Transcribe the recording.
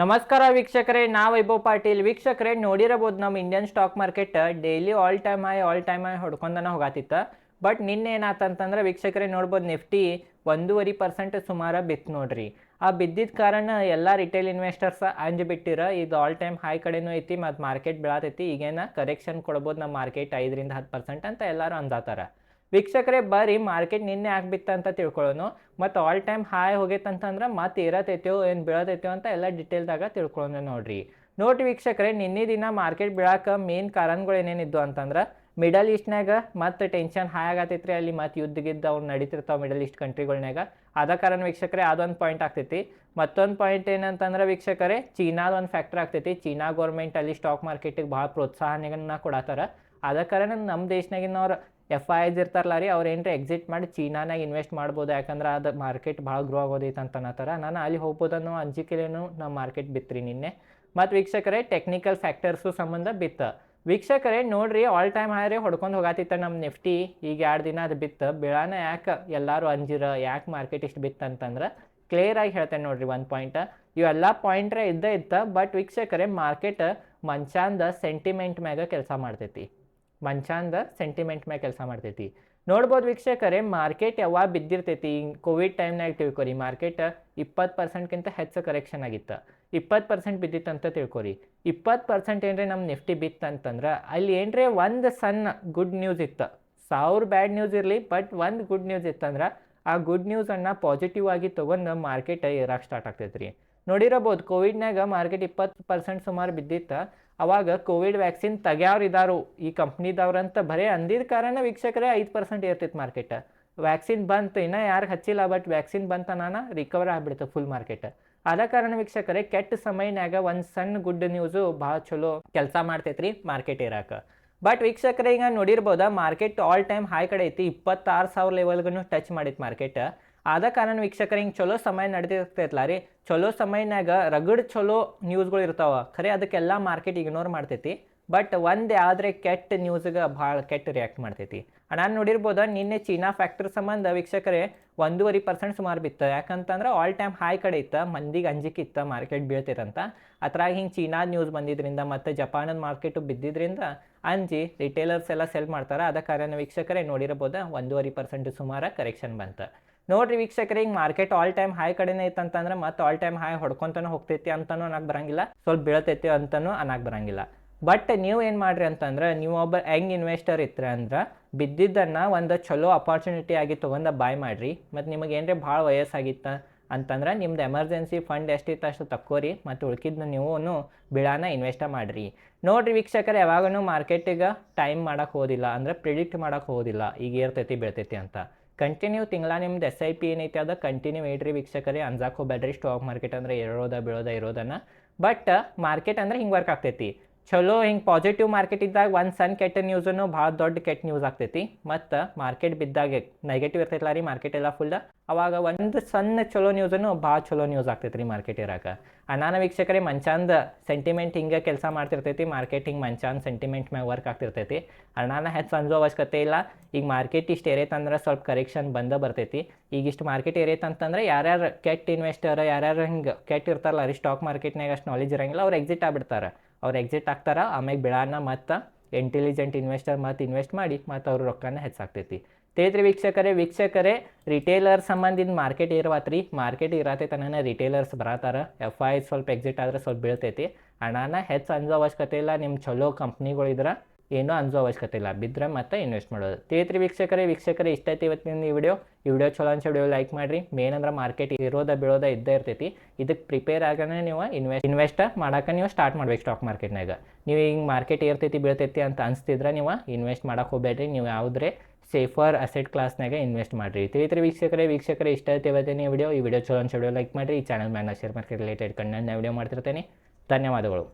ನಮಸ್ಕಾರ ವೀಕ್ಷಕರೇ ನಾ ವೈಭವ್ ಪಾಟೀಲ್. ವೀಕ್ಷಕರೇ, ನೋಡಿರಬಹುದು ನಮ್ಮ Indian stock market daily all time high all time ಆಯ್ ಹೊಡ್ಕೊಂಡನ ಹೋಗಾತಿತ್ತ. ಬಟ್ ನಿನ್ನೆ ಏನಾತಂತಂದ್ರೆ ವೀಕ್ಷಕರೇ, ನೋಡ್ಬೋದು ನಿಫ್ಟಿ ಒಂದೂವರೆ ಪರ್ಸೆಂಟ್ ಸುಮಾರು ಬಿತ್ತು ನೋಡ್ರಿ. ಆ ಬಿದ್ದಿದ್ದ ಕಾರಣ ಎಲ್ಲ ರಿಟೇಲ್ ಇನ್ವೆಸ್ಟರ್ಸ್ ಅಂಜ್ ಬಿಟ್ಟಿರ, ಇದು ಆಲ್ ಟೈಮ್ ಹೈ ಕಡೆನೂ ಐತಿ ಮತ್ತು ಮಾರ್ಕೆಟ್ ಬೀಳತೈತಿ. ಈಗೇನ ಕರೆಕ್ಷನ್ ಕೊಡ್ಬೋದು ನಮ್ಮ ಮಾರ್ಕೆಟ್ ಐದರಿಂದ ಹತ್ತು ಪರ್ಸೆಂಟ್ ಅಂತ ಎಲ್ಲರೂ ಅಂದಾತಾರ. ವೀಕ್ಷಕರೇ ಬರ್ರಿ ಮಾರ್ಕೆಟ್ ನಿನ್ನೆ ಆಗ್ಬಿತ್ತ ಅಂತ ತಿಳ್ಕೊಳ್ಳೋನು, ಮತ್ತು ಆಲ್ ಟೈಮ್ ಹಾಯ್ ಹೋಗೈತಂತಂದ್ರೆ ಮತ್ತೆ ಇರತೈತೋ, ಏನು ಬೀಳತೈತೋ ಅಂತ ಎಲ್ಲ ಡಿಟೇಲ್ದಾಗ ತಿಳ್ಕೊಳ್ಳೋಣ ನೋಡ್ರಿ. ನೋಟ್ ವೀಕ್ಷಕರೇ, ನಿನ್ನೆ ದಿನ ಮಾರ್ಕೆಟ್ ಬೀಳಕ್ಕೆ ಮೇನ್ ಕಾರಣಗಳು ಏನೇನಿದ್ದು ಅಂತಂದ್ರೆ ಮಿಡಲ್ ಈಸ್ಟ್ನಾಗ ಮತ್ತೆ ಟೆನ್ಷನ್ ಹಾಯ್ ಆಗತೈತ್ರಿ, ಅಲ್ಲಿ ಮತ್ತೆ ಯುದ್ಧ ಗಿದ್ದ ಅವ್ರು ನಡೀತಿರ್ತಾವೆ ಮಿಡಲ್ ಈಸ್ಟ್ ಕಂಟ್ರಿಗಳ್ನಾಗ ಅದ ಕಾರಣ ವೀಕ್ಷಕರೇ, ಅದೊಂದು ಪಾಯಿಂಟ್ ಆಗ್ತೈತಿ. ಮತ್ತೊಂದು ಪಾಯಿಂಟ್ ಏನಂತಂದ್ರೆ ವೀಕ್ಷಕರೇ, ಚೀನಾದ ಒಂದು ಫ್ಯಾಕ್ಟರ್ ಆಗ್ತೈತಿ. ಚೀನಾ ಗೌರ್ಮೆಂಟ್ ಅಲ್ಲಿ ಸ್ಟಾಕ್ ಮಾರ್ಕೆಟಿಗೆ ಭಾಳ ಪ್ರೋತ್ಸಾಹನ ಕೊಡತ್ತಾರ ಆದ ಕಾರಣ ನಮ್ಮ ದೇಶನಾಗಿನವ್ರು ಎಫ್ ಐ ಐಸ್ ಇರ್ತಾರಲ್ಲ ರೀ, ಅವ್ರು ಏನ್ರಿ ಎಕ್ಸಿಟ್ ಮಾಡಿ ಚೀನಾನಾಗ ಇನ್ವೆಸ್ಟ್ ಮಾಡ್ಬೋದು. ಯಾಕಂದ್ರೆ ಅದು ಮಾರ್ಕೆಟ್ ಭಾಳ ಗ್ರೋ ಆಗೋದೈತೆ ಅಂತ ಅನ್ನತ್ತಾರ ನಾನು ಅಲ್ಲಿ ಹೋಗ್ಬೋದನ್ನೋ ಅಂಜಿಕೆಲೇನು ನಮ್ಮ ಮಾರ್ಕೆಟ್ ಬಿತ್ರಿ ನಿನ್ನೆ. ಮತ್ತು ವೀಕ್ಷಕರೇ ಟೆಕ್ನಿಕಲ್ ಫ್ಯಾಕ್ಟರ್ಸು ಸಂಬಂಧ ಬಿತ್ತ. ವೀಕ್ಷಕರೇ, ನೋಡ್ರಿ ಆಲ್ ಟೈಮ್ ಹಾಯ್ ಹೊಡ್ಕೊಂಡು ಹೋಗಾತಿತ್ತ ನಮ್ಮ ನಿಫ್ಟಿ ಈಗ ಎರಡು ದಿನ ಅದು ಬಿತ್ತು. ಬೀಳಾನ ಯಾಕೆ ಎಲ್ಲರೂ ಅಂಜಿರ, ಯಾಕೆ ಮಾರ್ಕೆಟ್ ಇಷ್ಟು ಬಿತ್ತ ಅಂತಂದ್ರೆ ಕ್ಲಿಯರ್ ಆಗಿ ಹೇಳ್ತೇನೆ ನೋಡ್ರಿ ಒಂದು ಪಾಯಿಂಟ್ ಇವೆಲ್ಲ ಪಾಯಿಂಟ್ರೆ ಇದ್ದೇ ಇತ್ತ ಬಟ್ ವೀಕ್ಷಕರೇ ಮಾರ್ಕೆಟ್ ಮನ್ಷಾಂದ ಸೆಂಟಿಮೆಂಟ್ ಮ್ಯಾಗ ಕೆಲಸ ಮಾಡ್ತೈತಿ. ಮಂಚಾಂದ ಸೆಂಟಿಮೆಂಟ್ ಮ್ಯಾಗ ಕೆಲಸ ಮಾಡ್ತೈತಿ. ನೋಡ್ಬೋದು ವೀಕ್ಷಕರೇ ಮಾರ್ಕೆಟ್ ಯಾವಾಗ ಬಿದ್ದಿರ್ತೈತಿ ಕೋವಿಡ್ ಟೈಮ್ನಾಗ ತಿಳ್ಕೊರಿ. ಮಾರ್ಕೆಟ್ ಇಪ್ಪತ್ತು ಪರ್ಸೆಂಟ್ಗಿಂತ ಹೆಚ್ಚು ಕರೆಕ್ಷನ್ ಆಗಿತ್ತು. ಇಪ್ಪತ್ತು ಪರ್ಸೆಂಟ್ ಬಿದ್ದಿತ್ತಂತ ತಿಳ್ಕೊರಿ. ಇಪ್ಪತ್ತು ಪರ್ಸೆಂಟ್ ಏನ್ರಿ ನಮ್ಮ ನಿಫ್ಟಿ ಬಿತ್ತಂತಂದ್ರೆ ಅಲ್ಲಿ ಏನ್ರಿ ಒಂದು ಸಣ್ಣ ಗುಡ್ ನ್ಯೂಸ್ ಇತ್ತು. ಸಾವಿರ ಬ್ಯಾಡ್ ನ್ಯೂಸ್ ಇರಲಿ ಬಟ್ ಒಂದು ಗುಡ್ ನ್ಯೂಸ್ ಇತ್ತಂದ್ರೆ, ಆ ಗುಡ್ ನ್ಯೂಸನ್ನು ಪಾಸಿಟಿವ್ ಆಗಿ ತೊಗೊಂಡು ಮಾರ್ಕೆಟ್ ಇರಕ್ಕೆ ಸ್ಟಾರ್ಟ್ ಆಗ್ತೈತೆ ರೀ ನೋಡಿರಬಹುದು ಕೋವಿಡ್ನಾಗ ಮಾರ್ಕೆಟ್ ಇಪ್ಪತ್ತು ಪರ್ಸೆಂಟ್ ಸುಮಾರು ಬಿದ್ದಿತ್ತು. ಅವಾಗ ಕೋವಿಡ್ ವ್ಯಾಕ್ಸಿನ್ ತೆಗ್ಯಾವ್ರು ಇದ್ದಾರು ಈ ಕಂಪ್ನಿದವ್ರಂತ ಬರೀ ಅಂದಿದ ಕಾರಣ ವೀಕ್ಷಕರೇ ಐದು ಪರ್ಸೆಂಟ್ ಇರ್ತಿತ್ತು ಮಾರ್ಕೆಟ್ ವ್ಯಾಕ್ಸಿನ್ ಬಂತು, ಇನ್ನೂ ಯಾರು ಹಚ್ಚಿಲ್ಲ ಬಟ್ ವ್ಯಾಕ್ಸಿನ್ ಬಂತ ನಾನು ರಿಕವರ್ ಆಗಿಬಿಡ್ತು ಫುಲ್ ಮಾರ್ಕೆಟ್ ಆದ ಕಾರಣ ವೀಕ್ಷಕರೇ, ಕೆಟ್ಟ ಸಮಯನಾಗ ಒಂದು ಸಣ್ಣ ಗುಡ್ ನ್ಯೂಸು ಭಾಳ ಚಲೋ ಕೆಲಸ ಮಾಡ್ತೈತ್ರಿ ಮಾರ್ಕೆಟ್ ಇರಾಕ ಬಟ್ ವೀಕ್ಷಕರೇ, ಈಗ ನೋಡಿರ್ಬೋದ ಮಾರ್ಕೆಟ್ ಆಲ್ ಟೈಮ್ ಹೈ ಕಡೆ ಐತಿ, ಇಪ್ಪತ್ತಾರು ಸಾವಿರ ಲೆವೆಲ್ಗೂ ಟಚ್ ಮಾಡಿತ್ತು ಮಾರ್ಕೆಟ್ ಆದ ಕಾರಣ ವೀಕ್ಷಕರು, ಹಿಂಗೆ ಚಲೋ ಸಮಯ ನಡೆದಿರ್ತೈತಲ್ಲ ರೀ. ಚಲೋ ಸಮಯನಾಗ ರಗಡ್ ಚಲೋ ನ್ಯೂಸ್ಗಳು ಇರ್ತಾವ. ಖರೆ ಅದಕ್ಕೆಲ್ಲ ಮಾರ್ಕೆಟ್ ಇಗ್ನೋರ್ ಮಾಡ್ತೈತಿ. ಬಟ್ ಒಂದು ಆದರೆ ಕೆಟ್ಟ ನ್ಯೂಸ್ಗೆ ಭಾಳ ಕೆಟ್ಟ ರಿಯಾಕ್ಟ್ ಮಾಡ್ತೈತಿ. ನಾನು ನೋಡಿರ್ಬೋದು, ನಿನ್ನೆ ಚೀನಾ ಫ್ಯಾಕ್ಟ್ರಿ ಸಂಬಂಧ ವೀಕ್ಷಕರೇ ಒಂದೂವರೆ ಪರ್ಸೆಂಟ್ ಸುಮಾರು ಬಿತ್ತು. ಯಾಕಂತಂದ್ರೆ ಆಲ್ ಟೈಮ್ ಹೈ ಕಡೆ ಇತ್ತು, ಮಂದಿಗೆ ಅಂಜಿಕಿತ್ತು ಮಾರ್ಕೆಟ್ ಬೀಳ್ತಿರಂತ ಅದ್ರಾಗ ಹಿಂಗೆ ಚೀನಾದ ನ್ಯೂಸ್ ಬಂದಿದ್ರಿಂದ ಮತ್ತು ಜಪಾನದ ಮಾರ್ಕೆಟು ಬಿದ್ದಿದ್ರಿಂದ ಅಂಜಿ ರಿಟೇಲರ್ಸ್ ಎಲ್ಲ ಸೆಲ್ ಮಾಡ್ತಾರೆ. ಅದ ಕಾರಣ ವೀಕ್ಷಕರೇ, ನೋಡಿರ್ಬೋದು ಒಂದೂವರೆ ಪರ್ಸೆಂಟ್ ಸುಮಾರು ಕರೆಕ್ಷನ್ ಬಂತು. ನೋಡ್ರಿ ವೀಕ್ಷಕರಿಗೆ ಈಗ ಮಾರ್ಕೆಟ್ ಆಲ್ ಟೈಮ್ ಹೈ ಕಡೆನೇ ಇತ್ತಂತಂದ್ರೆ ಮತ್ತೆ ಆಲ್ ಟೈಮ್ ಹೈ ಹೊಡ್ಕೊಂತಾನೆ ಹೋಗ್ತೈತಿ ಅಂತನೂ ಅನ್ನಕ್ಕೆ ಬರಂಗಿಲ್ಲ. ಸ್ವಲ್ಪ ಬೀಳತೈತಿ ಅಂತನೂ ಅನ್ನಕ್ಕೆ ಬರಂಗಿಲ್ಲ. ಬಟ್ ನೀವು ಏನು ಮಾಡ್ರಿ ಅಂತಂದ್ರೆ, ನೀವು ಒಬ್ಬ ಯಂಗ್ ಇನ್ವೆಸ್ಟರ್ ಇತ್ರ ಅಂದ್ರೆ, ಬಿದ್ದಿದ್ದನ್ನು ಒಂದು ಚಲೋ ಅಪಾರ್ಚುನಿಟಿ ಆಗಿ ತೊಗೊಂಡು ಬಾಯ್ ಮಾಡಿರಿ. ಮತ್ತು ನಿಮಗೆ ಏನ್ರಿ ಭಾಳ ವಯಸ್ಸಾಗಿತ್ತ ಅಂತಂದ್ರೆ, ನಿಮ್ದು ಎಮರ್ಜೆನ್ಸಿ ಫಂಡ್ ಎಷ್ಟಿತ್ತು ಅಷ್ಟು ತಕ್ಕೋರಿ, ಮತ್ತು ಉಳ್ಕಿದ್ನ ನೀವು ಬಿಳಾನ ಇನ್ವೆಸ್ಟ ಮಾಡಿರಿ. ನೋಡ್ರಿ ವೀಕ್ಷಕರು ಯಾವಾಗೂ ಮಾರ್ಕೆಟಿಗೆ ಟೈಮ್ ಮಾಡೋಕೆ ಹೋದಿಲ್ಲ, ಅಂದರೆ ಪ್ರಿಡಿಕ್ಟ್ ಮಾಡೋಕೆ ಹೋದಿಲ್ಲ, ಈಗ ಏರ್ತೈತಿ, ಬೀಳ್ತೈತಿ ಅಂತ. ಕಂಟಿನ್ಯೂ ತಿಂಗಳ ನಿಮ್ದು ಎಸ್ ಐ ಪಿ ಏನೈತೆ ಅದ? ಕಂಟಿನ್ಯೂ ಇಡ್ರಿ ವೀಕ್ಷಕರೇ. ಅಂಜಾಕ್ ಹೋಗ್ಬೇಡ್ರಿ. ಸ್ಟಾಕ್ ಮಾರ್ಕೆಟ್ ಅಂದರೆ ಇರೋದ ಬೀಳೋದ, ಇರೋದನ್ನ. ಬಟ್ ಮಾರ್ಕೆಟ್ ಅಂದ್ರೆ ಹಿಂಗೆ ವರ್ಕ್ ಆಗ್ತೈತಿ. ಚಲೋ ಹಿಂಗೆ ಪಾಸಿಟಿವ್ ಮಾರ್ಕೆಟ್ ಇದ್ದಾಗ ಒಂದು ಸಣ್ಣ ಕೆಟ್ಟ ನ್ಯೂಸನ್ನು ಭಾಳ ದೊಡ್ಡ ಕೆಟ್ಟ ನ್ಯೂಸ್ ಆಗ್ತೈತಿ. ಮತ್ತು ಮಾರ್ಕೆಟ್ ಬಿದ್ದಾಗ ನೆಗೆಟಿವ್ ಇರ್ತೈತಲ್ಲ ರೀ ಮಾರ್ಕೆಟ್ ಎಲ್ಲ ಫುಲ್ ಅವಾಗ ಒಂದು ಸಣ್ಣ ಚಲೋ ನ್ಯೂಸನ್ನು ಭಾಳ ಚಲೋ ನ್ಯೂಸ್ ಆಗ್ತೈತೆ ರೀ ಮಾರ್ಕೆಟ್ ಇರಾಕ. ಅನಾನ ವೀಕ್ಷಕರೇ, ಮಂಚಾಂದ ಸೆಂಟಿಮೆಂಟ್ ಹಿಂಗೆ ಕೆಲಸ ಮಾಡ್ತಿರ್ತೈತಿ ಮಾರ್ಕೆಟ್ ಹಿಂಗೆ ಮಂಚಾಂದ ಸೆಂಟಿಮೆಂಟ್ ಮ್ಯಾಗ ವರ್ಕ್ ಆಗ್ತಿರ್ತೈತಿ. ಅಣ್ಣಾನ ಹೆಚ್ಚು ಅನ್ಸೋ ಅವಶ್ಯಕತೆ ಇಲ್ಲ. ಈಗ ಮಾರ್ಕೆಟ್ ಇಷ್ಟು ಏರೈತಂದ್ರೆ ಸ್ವಲ್ಪ ಕರೆಕ್ಷನ್ ಬಂದ ಬರ್ತೈತಿ. ಈಗ ಇಷ್ಟು ಮಾರ್ಕೆಟ್ ಏರೈತಂತಂದ್ರೆ ಯಾರ್ಯಾರು ಕೆಟ್ಟ ಇನ್ವೆಸ್ಟರ್ ಯಾರ್ಯಾರು ಹಿಂಗೆ ಕೆಟ್ಟ ಇರ್ತಾರಲ್ಲ ರೀ ಸ್ಟಾಕ್ ಮಾರ್ಕೆಟ್ನಾಗ ಅಷ್ಟು ನಾಲೆಜ್ ಇರಂಗಿಲ್ಲ, ಅವ್ರು ಎಕ್ಸಿಟ್ ಆಗ್ಬಿಡ್ತಾರೆ. ಅವ್ರು ಎಕ್ಸಿಟ್ ಆಗ್ತಾರೆ ಆಮೇಲೆ ಬಿಡಾನ ಮತ್ತು ಇಂಟೆಲಿಜೆಂಟ್ ಇನ್ವೆಸ್ಟರ್ ಮತ್ತು ಇನ್ವೆಸ್ಟ್ ಮಾಡಿ ಮತ್ತು ಅವ್ರ ರೊಕ್ಕನ ಹೆಚ್ಚಾಗ್ತೈತಿ. ತೇತ್ರಿ ವೀಕ್ಷಕರೇ ವೀಕ್ಷಕರೇ ರಿಟೇಲರ್ ಸಂಬಂಧಿನ ಮಾರ್ಕೆಟ್ ಇರವತ್ರಿ. ಮಾರ್ಕೆಟ್ ಇರತ್ತೆ ತನನ ರಿಟೇಲರ್ಸ್ ಬರತ್ತಾರ ಎಫ್ ಐ ಸ್ವಲ್ಪ ಎಕ್ಸಿಟ್ ಆದ್ರೆ ಸ್ವಲ್ಪ ಬೀಳ್ತೈತಿ. ಹಣನ ಹೆಚ್ಚು ಅಂಜೋ ಅವಶ್ಯಕತೆ ಇಲ್ಲ. ನಿಮ್ಮ ಚಲೋ ಕಂಪ್ನಿಗಳು ಇದ್ರೆ ಏನೂ ಅನ್ಸೋ ಅವಶ್ಯಕತೆ ಇಲ್ಲ ಬಿದ್ದರೆ ಮತ್ತೆ ಇನ್ವೆಸ್ಟ್ ಮಾಡೋದು. ತೇತ್ರಿ ವೀಕ್ಷಕರೇ ವೀಕ್ಷಕರೇ, ಇಷ್ಟ ಐತಿ ಇವತ್ತಿನ ಈ ವಿಡಿಯೋ ಈ ವಿಡಿಯೋ ಚಲೋ ಅನ್ಸೋ ವಿಡಿಯೋ ಲೈಕ್ ಮಾಡಿರಿ. ಮೇನ್ ಅಂದ್ರೆ ಮಾರ್ಕೆಟ್ ಇರೋದ, ಬೀಳೋದ ಇದ್ದೇ ಇರ್ತೈತಿ. ಇದಕ್ಕೆ ಪ್ರಿಪೇರ್ ಆಗನೇ ನೀವು ಇನ್ವೆಸ್ಟ್ ಇನ್ವೆಸ್ಟ್ ಮಾಡೋಕೆ ನೀವು ಸ್ಟಾರ್ಟ್ ಮಾಡ್ಬೇಕು ಸ್ಟಾಕ್ ಮಾರ್ಕೆಟ್ನಾಗ ನೀವು ಹಿಂಗೆ ಮಾರ್ಕೆಟ್ ಏರ್ತೈತಿ, ಬೀಳ್ತೈತಿ ಅಂತ ಅನಿಸ್ತಿದ್ರೆ ನೀವು ಇನ್ವೆಸ್ಟ್ ಮಾಡೋಕೆ ಹೋಗ್ಬೇಡ್ರಿ. ನೀವು ಯಾವುದ್ರೆ ಸೇಫರ್ ಅಸೆಟ್ ಕ್ಲಾಸ್ನಾಗ ಇನ್ವೆಸ್ಟ್ ಮಾಡಿರಿ. ತೇತ್ರಿ ವೀಕ್ಷಕರೇ ವೀಕ್ಷಕರೇ, ಇಷ್ಟ ಐತಿ ಇವತ್ತಿನ ವಿಡಿಯೋ ಈ ವಿಡಿಯೋ ಚಲೋ ಅನ್ಸೋ ವಿಡಿಯೋ ಲೈಕ್ ಮಾಡಿರಿ. ಈ ಚಾನಲ್ ಮ್ಯಾನ ಶೇರ್ ಮಾರ್ಕೆಟ್ ರಿಲೇಟೆಡ್ ಕಂಟೆಂಟ್ನ ವಿಡಿಯೋ ಮಾಡ್ತಿರ್ತೇನೆ. ಧನ್ಯವಾದಗಳು.